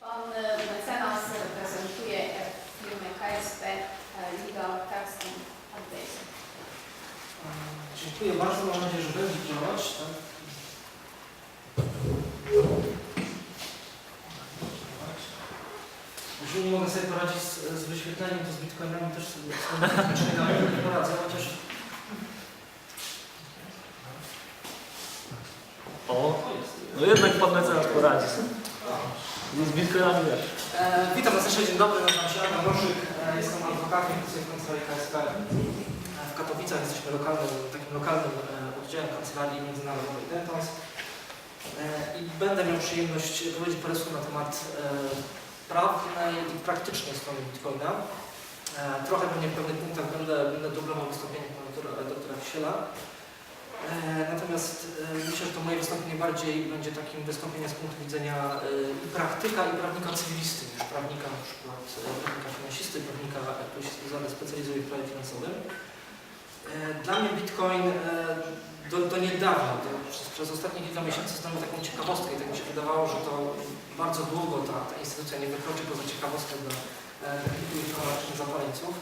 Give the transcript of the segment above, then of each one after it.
Pan e, mecenas reprezentuje e, firmę KSP e, Legal Tax and Advice. Dziękuję bardzo, mam nadzieję, że będzie działać. Tak? Jeżeli nie mogę sobie poradzić z, z wyświetleniem, to z bitcoinami też sobie z nie poradzę, chociaż O, to jest. no jednak pan mecenas poradzi. Z bitcoinami wiesz. E, witam na sesji, dzień dobry, nazywam się Adam Roszyk, e, jestem adwokatem, pracuję w kancelarii KSP e, w Katowicach, jesteśmy lokalnym, takim lokalnym e, oddziałem kancelarii międzynarodowej Dentons e, i będę miał przyjemność powiedzieć parę słów na temat e, prawnej i praktycznej strony Bitcoina. E, trochę pewnie w pewnych punktach będę, będę dublował wystąpienie pana doktora, doktora Kisiela. E, Natomiast e, myślę, że to moje wystąpienie bardziej będzie takim wystąpieniem z punktu widzenia e, i praktyka, i prawnika cywlisty, niż prawnika na przykład e, prawnika finansisty, prawnika, który się specjalizuje w prawie finansowym. E, Dla mnie Bitcoin e, do, do niedawna, to przez, przez ostatnie kilka miesięcy znamy taką ciekawostkę i tak mi się wydawało, że to bardzo długo ta, ta instytucja nie wykroczy poza ciekawostkę dla e, takich informatycznych zapaleńców.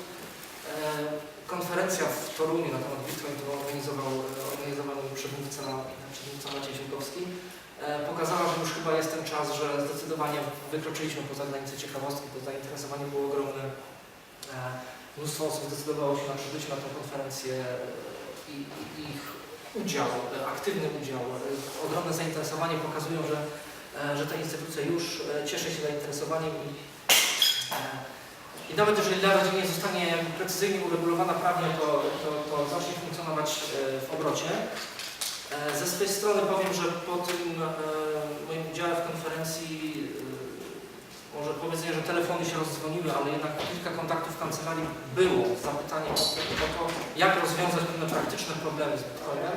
Konferencja w Toruniu na temat Bitcoin, którą organizował, organizował przewodnicząca, przewodnicząca Maciej Zielkowski, e, pokazała, że już chyba jest ten czas, że zdecydowanie wykroczyliśmy poza granice ciekawostki, to zainteresowanie było ogromne. E, Mnóstwo osób zdecydowało się na przybycie na tę konferencję e, i, i ich udział, aktywny udział, ogromne zainteresowanie pokazują, że, że ta instytucja już cieszy się zainteresowaniem i nawet jeżeli nawet nie zostanie precyzyjnie uregulowana prawnie, to, to, to zacznie funkcjonować e, w obrocie. E, Ze swojej strony powiem, że po tym e, moim udziale w konferencji, może powiedzenie, że telefony się rozdzwoniły, ale jednak kilka kontaktów w kancelarii było z zapytaniem o to, jak rozwiązać pewne praktyczne problemy z Bitcoinem.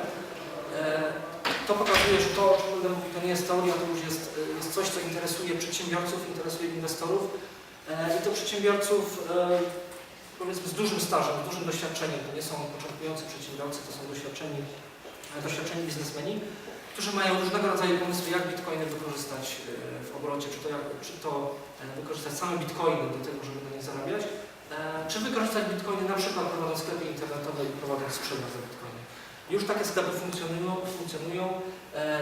To pokazuje, że to, o czym będę mówił, to nie jest teoria, to już jest, jest coś, co interesuje przedsiębiorców, interesuje inwestorów. E, I to przedsiębiorców e, powiedzmy z dużym stażem, z dużym doświadczeniem. To nie są początkujący przedsiębiorcy, to są doświadczeni, e, doświadczeni biznesmeni, którzy mają różnego rodzaju pomysły, jak bitcoiny wykorzystać w obrocie, czy to, jak, czy to wykorzystać same bitcoiny do tego, żeby na nie zarabiać, czy wykorzystać bitcoiny na przykład prowadząc sklepy internetowe i prowadząc sprzedaż za bitcoiny. Już takie sklepy funkcjonują, funkcjonują.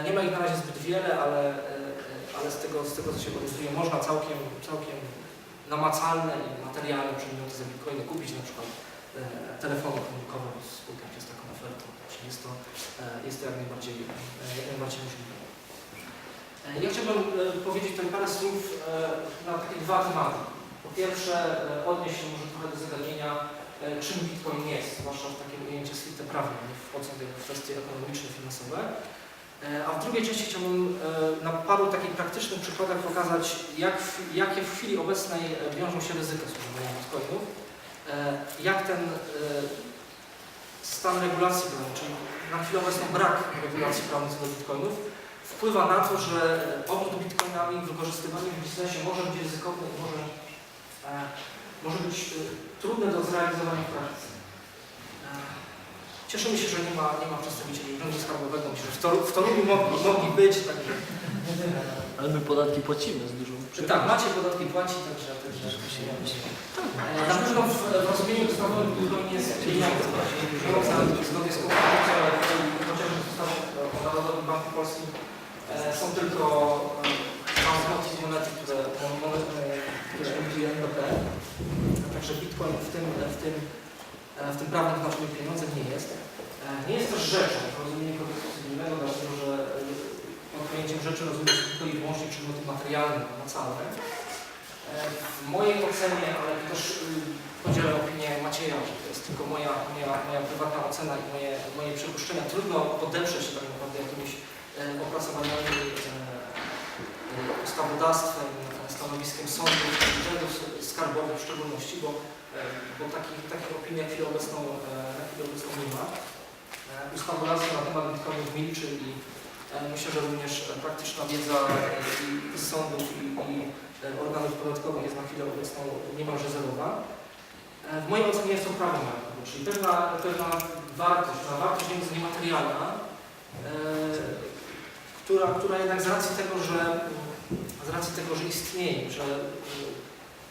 Nie ma ich na razie zbyt wiele, ale, ale z, tego, z tego co się orientuję, można całkiem, całkiem namacalne i materialne przedmioty za bitcoiny kupić, na przykład e, telefony komórkowe, bo spotkam się z taką ofertą, czyli jest to, e, jest to jak najbardziej, e, jak najbardziej możliwe. Ja chciałbym powiedzieć tutaj parę słów na takie dwa tematy. Po pierwsze, odnieść się może trochę do zagadnienia, czym bitcoin jest, zwłaszcza w takim ujęciu stricte prawnym, nie wchodząc w kwestie ekonomiczne, finansowe. E, A w drugiej części chciałbym e, na paru takich praktycznych przykładach pokazać, jak, jakie w chwili obecnej e, wiążą się ryzyka z używaniem bitcoinów, jak ten stan regulacji prawnej, czyli na chwilę obecną brak regulacji prawnej co do bitcoinów, wpływa na to, że obrót bitcoinami, wykorzystywanie w biznesie może być ryzykowne i może, może być trudne do zrealizowania w praktyce. E, Cieszymy się, że nie ma, nie ma przedstawicieli Urzędu Skarbowego. Myślę, że w, Toru, w Toruniu mogli, mogli być, także... Ale my podatki płacimy z dużą Że tak, macie podatki płaci, także... także e, na pewno w, w rozumieniu ustawowym Bitcoin jest pieniądze. Pieniądze zgodnie z ale chociażby z ustawą o Narodowym Banku Polskim e, są tylko e, banknoty monety, które, monety, które emituje NBP. Także Bitcoin w tym, w tym, e, w tym prawnym znaczeniu pieniądzem nie jest. E, Nie jest też rzeczą w rozumieniu kodeksu cywilnego, dlatego że e, pod pojęciem rzeczy rozumie się tylko i wyłącznie przedmioty materialne, namacalne. E, W mojej ocenie, ale też y, podzielę opinię Macieja, że to jest tylko moja, moja, moja prywatna ocena i moje, moje przypuszczenia. Trudno podeprzeć się tak naprawdę jakimiś e, opracowaniami e, ustawodawstwem, stanowiskiem sądów, urzędów skarbowych w szczególności, bo, bo takich, takich opinii na chwilę obecną, na chwilę obecną nie ma. E, Ustawodawstwo na temat bitcoinów milczy i e, myślę, że również praktyczna wiedza i sądów i, i e, organów podatkowych jest na chwilę obecną niemalże zerowa. W mojej ocenie jest to prawo majątkowe, czyli pewna, pewna wartość, pewna wartość między niematerialna, która, która jednak z racji tego, że z racji tego, że istnieje, że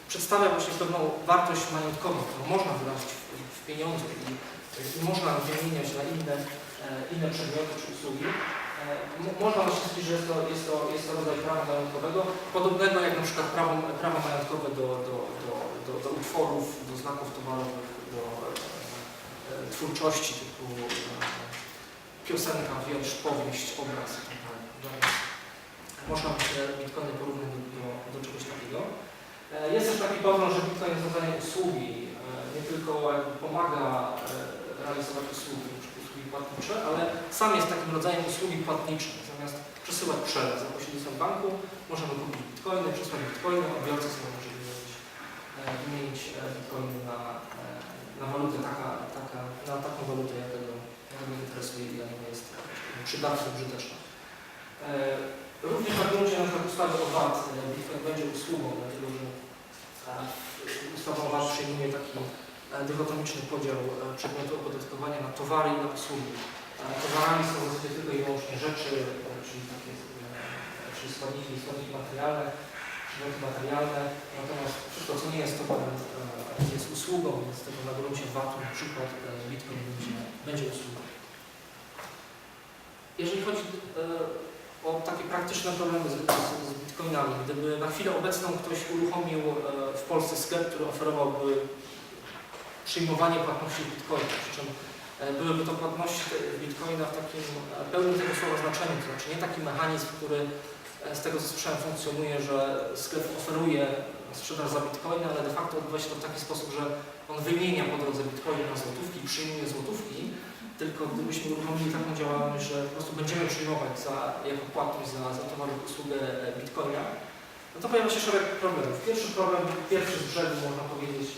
przedstawia właśnie pewną wartość majątkową, którą można wyrazić w, pieniądzu i można wymieniać na inne, e, inne przedmioty czy usługi. E, mo- Można stwierdzić, że jest to, jest, to, jest to rodzaj prawa majątkowego, podobnego jak na przykład prawo, prawo majątkowe do, do, do, do, do utworów, do znaków towarowych, do e, twórczości typu piosenka, wiersz, powieść, obraz itd. Więc Można by te bitcoiny porównać do, do, czegoś takiego. Jest też taki pogląd, że bitcoin jest rodzajem usługi, nie tylko pomaga realizować usługi, usługi płatnicze, ale sam jest takim rodzajem usługi płatniczej. Zamiast przesyłać przelew za pośrednictwem banku, możemy kupić bitcoiny, przesłać bitcoiny, odbiorca sobie może wymienić, wymienić bitcoiny na, e, na walutę, taka, taka, na taką walutę, jaka go, jaka interesuje i dla niego jest e, przydatna, użyteczna. E, Również na gruncie na przykład ustawy o VAT Bitcoin będzie usługą, dlatego że ustawa o VAT przyjmuje taki dychotomiczny podział e, przedmiotu opodatkowania na towary i na usługi. E, Towarami są w zasadzie tylko i wyłącznie rzeczy, e, czyli takie e, czyli składniki, składniki materialne, przedmioty materialne, natomiast wszystko, co nie jest towarem, e, jest usługą, więc tego na gruncie VAT-u na przykład e, Bitcoin będzie, będzie usługą. Jeżeli chodzi e, o takie praktyczne problemy z, z, bitcoinami. Gdyby na chwilę obecną ktoś uruchomił e, w Polsce sklep, który oferowałby przyjmowanie płatności w bitcoinach, przy czym e, byłyby to płatności te- w takim e, pełnym tego słowa znaczeniu, to znaczy nie taki mechanizm, który e, z tego co słyszałem funkcjonuje, że sklep oferuje sprzedaż za bitcoiny, ale de facto odbywa się to w taki sposób, że on wymienia po drodze bitcoiny na złotówki, przyjmuje złotówki, tylko gdybyśmy uruchomili taką działalność, że po prostu będziemy przyjmować za, jako płatność za, za towar lub usługę bitcoina, no to pojawia się szereg problemów. Pierwszy problem, pierwszy z brzegu można powiedzieć,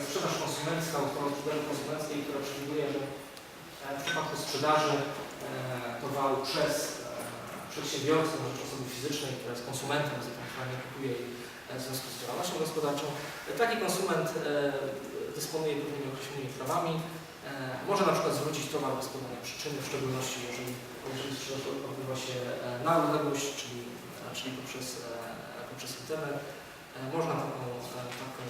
sprzedaż konsumencka, uchwała sprzedaży konsumenckiej, która przewiduje, że e, w przypadku sprzedaży e, towaru przez e, przedsiębiorcę na rzecz osoby fizycznej, która jest konsumentem, zatem kupuje w związku z działalnością gospodarczą, taki konsument dysponuje pewnymi określonymi prawami, Może na przykład zwrócić towar bez podania przyczyny, w szczególności jeżeli, jeżeli sprzedaż odbywa się na odległość, czyli, czyli poprzez, poprzez internet. Można taką, taką,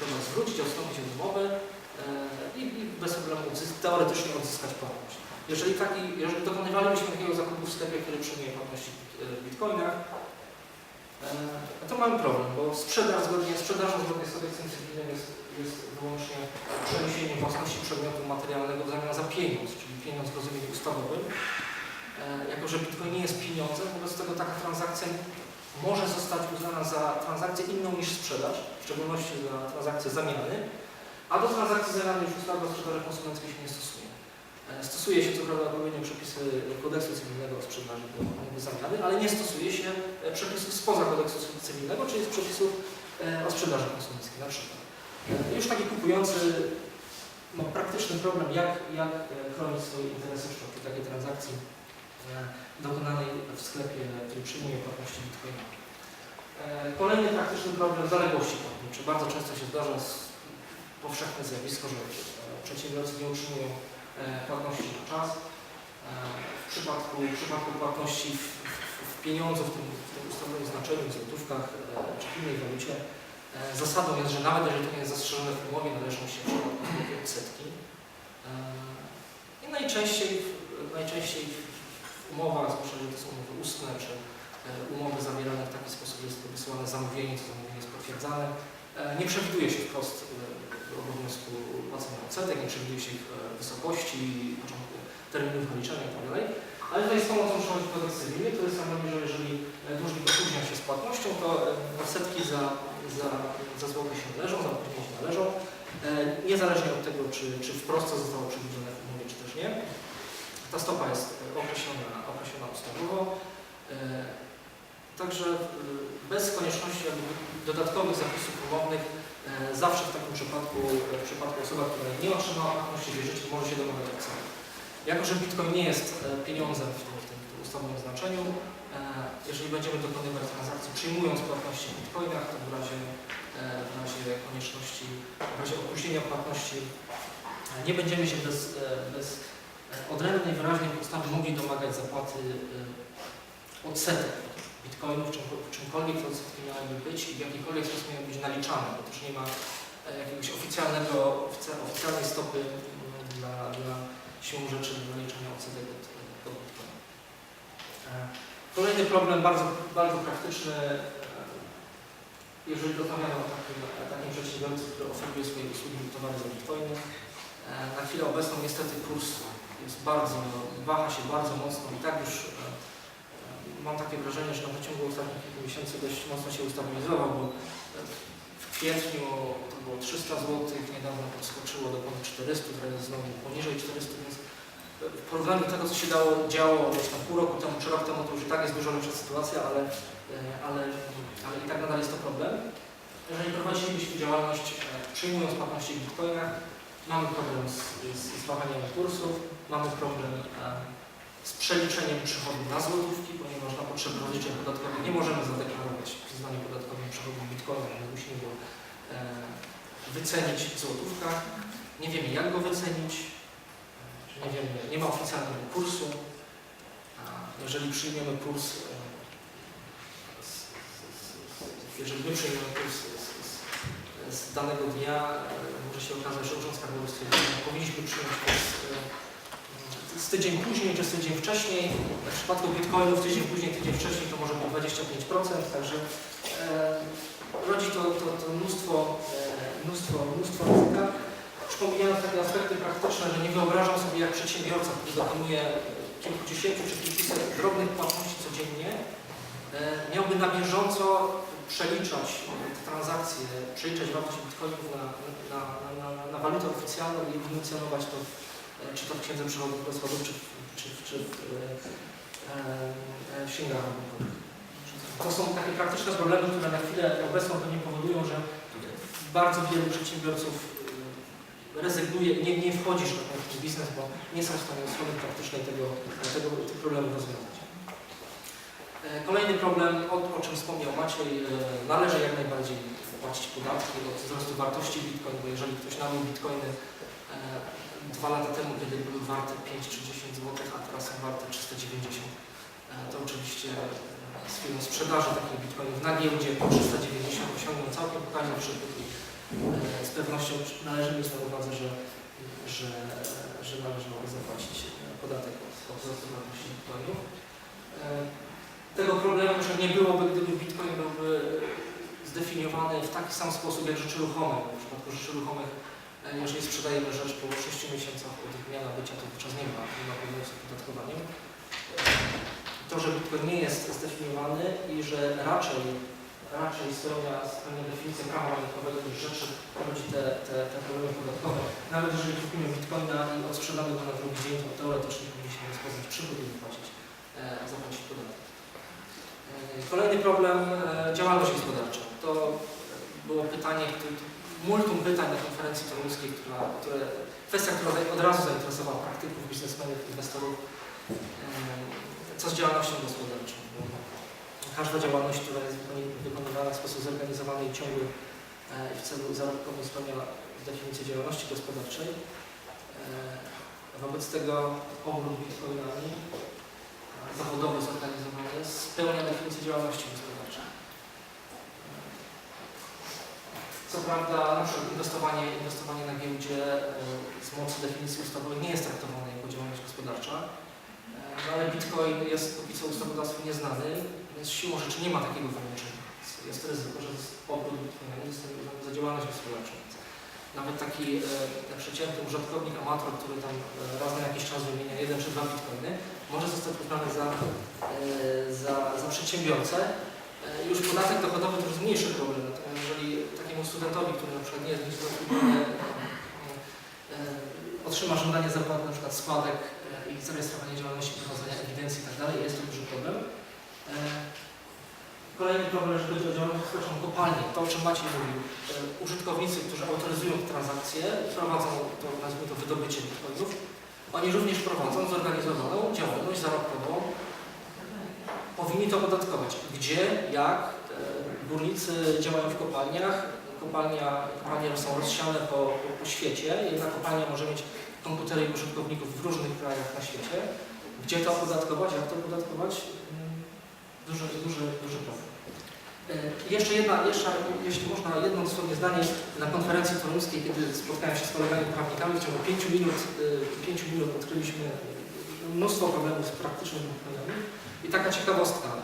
e, towar zwrócić, odstąpić od umowy e, i, bez problemu uzysk- teoretycznie odzyskać płatność. Jeżeli, taki, jeżeli dokonywalibyśmy takiego zakupu w sklepie, który przyjmuje płatności w w bitcoinach, e, to mamy problem, bo sprzedaż zgodnie, sprzedażą zgodnie z kodeksem cywilnym jest, jest wyłącznie przeniesienie własności przedmiotu materialnego w zamian za pieniądz, czyli pieniądz w rozumieniu ustawowym. E, jako, że Bitcoin nie jest pieniądzem, wobec tego taka transakcja może zostać uznana za transakcję inną niż sprzedaż, w szczególności za transakcję zamiany, a do transakcji zamiany już ustawa o sprzedaży konsumenckiej się nie stosuje. E, Stosuje się co prawda odpowiednio przepisy kodeksu cywilnego o sprzedaży do zamiany, ale nie stosuje się e, przepisów spoza kodeksu cywilnego, czyli przepisów e, o sprzedaży konsumenckiej na przykład. Już taki kupujący ma praktyczny problem, jak, jak chronić swoje interesy w przypadku takiej transakcji dokonanej w sklepie, który przyjmuje płatności bitcoinowe. E, Kolejny praktyczny problem zaległości płatnicze. Bardzo często się zdarza powszechne zjawisko, że e, przedsiębiorcy nie utrzymują e, płatności na czas. E, W przypadku, w przypadku płatności w, w, pieniądzu, w tym, w tym ustawowym znaczeniu, w złotówkach e, czy w innej walucie, e, zasadą jest, że nawet jeżeli to nie jest zastrzeżone w umowie, należą się odsetki. E, I najczęściej, umowach, że to są umowy ustne, czy e, umowy zawierane w taki sposób, że jest wysyłane zamówienie, to zamówienie jest potwierdzane. E, Nie przewiduje się wprost e, obowiązku płacenia odsetek, nie przewiduje się ich wysokości, terminów wyliczenia itd. Ale tutaj z pomocą przychodzi kodeks cywilny, który stanowi, że jeżeli dłużnik opóźnia się z płatnością, to odsetki za, za, za zwłokę się należą, za opóźnienie się należą, niezależnie od tego, czy, czy wprost to zostało przewidziane w umowie, czy też nie. Ta stopa jest e, określona, określona ustawowo. E, Także e, bez konieczności dodatkowych zapisów umownych zawsze w takim przypadku, w przypadku osoba, która nie otrzymała płatności wierzyciel może się domagać ceny. Jako, że Bitcoin nie jest pieniądzem w tym, w tym ustawowym znaczeniu, jeżeli będziemy dokonywać transakcji przyjmując płatności w Bitcoinach, to w razie, w razie konieczności, w razie opóźnienia płatności nie będziemy się bez, bez odrębnej, wyraźnej ustawy mogli domagać zapłaty e, odsetek od bitcoinów, czym, czymkolwiek te odsetki miałyby być i w jakikolwiek sposób miały być naliczane, bo też nie ma e, jakiegoś oficjalnego, oficja- oficjalnej stopy mm, dla, dla siłą rzeczy do naliczania odsetek od, od. E, Kolejny problem, bardzo, bardzo praktyczny, jeżeli rozmawiamy o takim, takim przedsiębiorcy, który oferuje swoje usługi lub towary za bitcoiny. Na chwilę obecną niestety kurs jest bardzo, waha się bardzo mocno i tak już e, e, mam takie wrażenie, że na przeciągu ostatnich kilku miesięcy dość mocno się ustabilizował, bo e, w kwietniu to było 300 zł, niedawno podskoczyło do ponad 400, teraz znowu poniżej 400, więc w porównaniu do tego, co się dało, działo gdzieś tam pół roku temu czy rok temu, to już i tak jest dużo lepsza sytuacja, ale, ale, ale i tak nadal jest to problem. Jeżeli prowadzilibyśmy działalność przyjmując płatności w bitcoinach, mamy problem z, z, z wahaniem kursów, mamy problem e, z przeliczeniem przychodu na złotówki, ponieważ na potrzeby rozliczeń podatkowych nie możemy zadeklarować w przyznaniu podatkowym przychodu w bitcoinach, ale musimy go e, wycenić w złotówkach. Nie wiemy jak go wycenić, nie wiemy, nie ma oficjalnego kursu. Jeżeli przyjmiemy kurs, e, jeżeli my przyjmiemy kurs z, z, danego dnia, e, może się okazać, że Urząd Skarbowy stwierdzi, że powinniśmy przyjąć e, z tydzień później czy z tydzień wcześniej. W przypadku bitcoinów tydzień później, tydzień wcześniej to może być 25%, także e, rodzi to, to, to mnóstwo, mnóstwo, mnóstwo ryzyka. Przypominając takie aspekty praktyczne, że nie wyobrażam sobie jak przedsiębiorca, który dokonuje kilkudziesięciu czy kilkuset drobnych płatności codziennie, miałby na bieżąco przeliczać te transakcje, przeliczać wartość bitcoinów na, na, na, na, walutę oficjalną i ewidencjonować to, e, czy to w księdze przychodów rozchodów, czy, w- czy, w- czy w, e, e, e, w. To są takie praktyczne problemy, które na chwilę obecną pewnie powodują, że bardzo wielu przedsiębiorców e, rezygnuje, nie, nie wchodzi tak w biznes, bo nie są w stanie od praktycznej tego, tego, tych problemów rozwiązać. E, Kolejny problem, o, o czym wspomniał Maciej, e, należy jak najbardziej płacić podatki od wzrostu wartości bitcoin, bo jeżeli ktoś nabył bitcoiny e, dwa lata temu, kiedy były warte 5 czy 10 zł, a teraz są warte 390, e, to oczywiście z chwilą sprzedaży takich bitcoinów na giełdzie po 390 osiągną całkiem pokaźny przychód i z pewnością należy mieć na uwadze, że, że, że należałoby zapłacić podatek od, od wzrostu wartości bitcoinów. E, Tego problemu już nie byłoby, gdyby bitcoin byłby zdefiniowany w taki sam sposób jak rzeczy ruchome. W przypadku rzeczy ruchomych, e, jeżeli sprzedajemy rzecz po 6 miesiącach od dnia nabycia, to wówczas nie ma, nie ma problemu z opodatkowaniem. To, że bitcoin nie jest zdefiniowany i że raczej, raczej spełnia, spełnia definicję prawa rynkowego niż rzeczy rodzi te, te, te problemy podatkowe. Nawet jeżeli kupimy bitcoina i odsprzedamy go na drugi dzień, to teoretycznie powinniśmy rozpoznać przychód i wypłacić, e, zapłacić podatek. Kolejny problem, e, działalność gospodarcza. To było pytanie, multum pytań na konferencji toruńskiej, która, które, kwestia, która od razu zainteresowała praktyków, biznesmenów, inwestorów. E, Co z działalnością gospodarczą? Każda działalność, która jest wykony- wykonywana w sposób zorganizowany i ciągły e, w celu zarobkowym spełnia definicję działalności gospodarczej. Wobec tego obrót bitcoinami zawodowy zorganizowany spełnia definicję działalności gospodarczej. Co prawda, na przykład inwestowanie, inwestowanie na giełdzie e, z mocy definicji ustawowej nie jest traktowane jako działalność gospodarcza, e, no ale bitcoin jest póki co ustawodawstwu nieznany, więc siłą rzeczy nie ma takiego wyłączenia. Jest- ryzyko, że obrót bitcoinami jest za działalność gospodarczą. Nawet taki e, przeciętny użytkownik, amator, który tam e, raz na jakiś czas wymienia jeden czy dwa bitcoiny, może zostać uznany za, e, za, za przedsiębiorcę. E, Już podatek dochodowy to już zmniejszy problem. Natomiast jeżeli takiemu studentowi, który na przykład nie jest zatrudniony, e, otrzyma żądanie zapłaty na przykład składek i zarejestrowanie działalności, prowadzenia ewidencji itd., jest to duży problem. Kolejny problem, jeżeli chodzi o działalność kopalnie, to o czym Maciej mówił. Użytkownicy, którzy autoryzują transakcje, prowadzą to, nazwijmy to, wydobycie bitcoinów, oni również prowadzą zorganizowaną działalność zarobkową. Powinni to opodatkować. Gdzie, jak, górnicy działają w kopalniach, kopalnia, kopalnie są rozsiane po, po, po świecie, jedna kopalnia może mieć komputery i użytkowników w różnych krajach na świecie. Gdzie to opodatkować, jak to opodatkować? Mm, duży, duży, duży problem. E, Jeszcze jedna, jeszcze, jeśli można, jedno dosłownie zdanie. Na konferencji toruńskiej, kiedy spotkałem się z kolegami prawnikami, w ciągu 5 minut, e, pięciu minut odkryliśmy mnóstwo problemów z praktycznymi bitcoinami. I taka ciekawostka. e,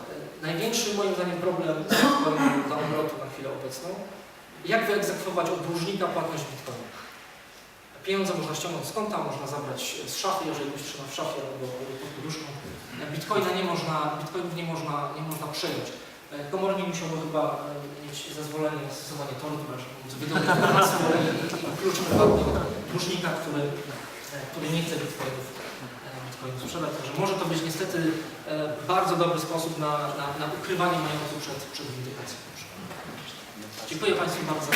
Największy moim zdaniem problem z dla obrotu na chwilę obecną, jak wyegzekwować od dłużnika płatność bitcoina. Pieniądze można ściągnąć z konta, można zabrać z szafy, jeżeli ktoś trzyma w szafie albo pod poduszką. Bitcoina nie można, bitcoinów nie można, nie można przejąć. E, Komornik musiałby chyba e, mieć zezwolenie na stosowanie tortur, żeby wydobyć hasło i, klucz prywatny dłużnika, który, e, który nie chce bitcoinów, bitcoinów sprzedać. Także może to być niestety bardzo dobry sposób na, na, na ukrywanie majątku przed, przed. Dziękuję Państwu bardzo.